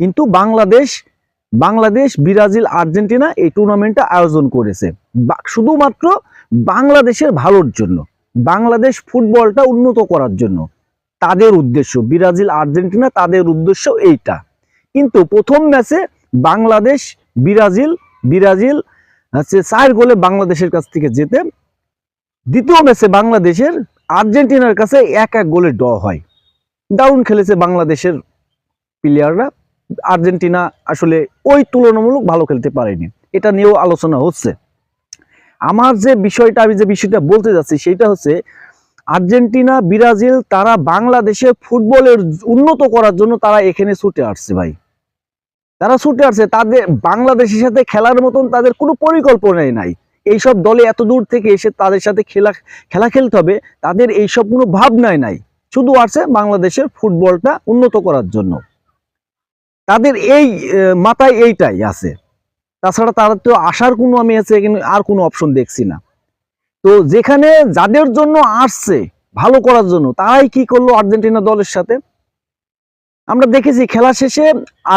কিন্তু Bangladesh Bangladesh, Brazil, Argentina এই টুর্নামেন্টটা আয়োজন করেছে। শুধুমাত্র বাংলাদেশের ভালোর জন্য, বাংলাদেশ ফুটবলটা উন্নত করার জন্য। তাদের উদ্দেশ্য, ব্রাজিল, আর্জেন্টিনা তাদের উদ্দেশ্য এইটা। কিন্তু প্রথম ম্যাচে বাংলাদেশ, ব্রাজিল ব্রাজিল, হচ্ছে চার গোলে বাংলাদেশের কাছ থেকে যেতে দ্বিতীয় ম্যাচে বাংলাদেশের আর্জেন্টিনার কাছে এক এক গোলে ড হয়। দারুণ খেলেছে বাংলাদেশের প্লেয়াররা আর্জেন্টিনা আসলে ওই তুলনামূলক ভালো খেলতে পারেনি। এটা নিয়েও আলোচনা হচ্ছে। আমার যে বিষয়টা, আমি যে বিষয়টা বলতে যাচ্ছি, সেটা হচ্ছে আর্জেন্টিনা, ব্রাজিল, তারা বাংলাদেশে ফুটবলের উন্নত করার জন্য তারা এখানে ছুটে আসছে ভাই। তারা ছুটে আসছে, তাদের বাংলাদেশের সাথে খেলার মতন তাদের কোনো পরিকল্পনাই নাই। এইসব দলে এত দূর থেকে এসে তাদের সাথে খেলা খেলা খেলতে হবে, তাদের এইসব কোনো ভাবনাই নাই। শুধু আছে বাংলাদেশের ফুটবলটা উন্নত করার জন্য। তাদের এই মাথায় এইটাই আছে। তাছাড়া তারা তো আসার কোনো আমি আছে আর কোনো অপশন দেখছি না। তো যেখানে যাদের জন্য আসছে, ভালো করার জন্য, তারাই কি করল আর্জেন্টিনা দলের সাথে? আমরা দেখেছি খেলা শেষে আর